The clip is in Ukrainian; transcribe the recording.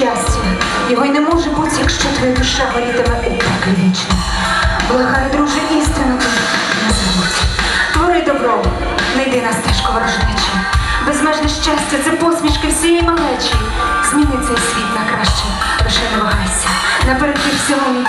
щастя. Його й не може бути, якщо твоя душа горітиме у пеклі вічно. Благай, друже, істину ти не забудь. Твори добро, не йди на стежку ворожнечі. Безмежне щастя це посмішки всієї малечі. Зміни цей світ на краще, лише не вагайся. Наперед всьому, мій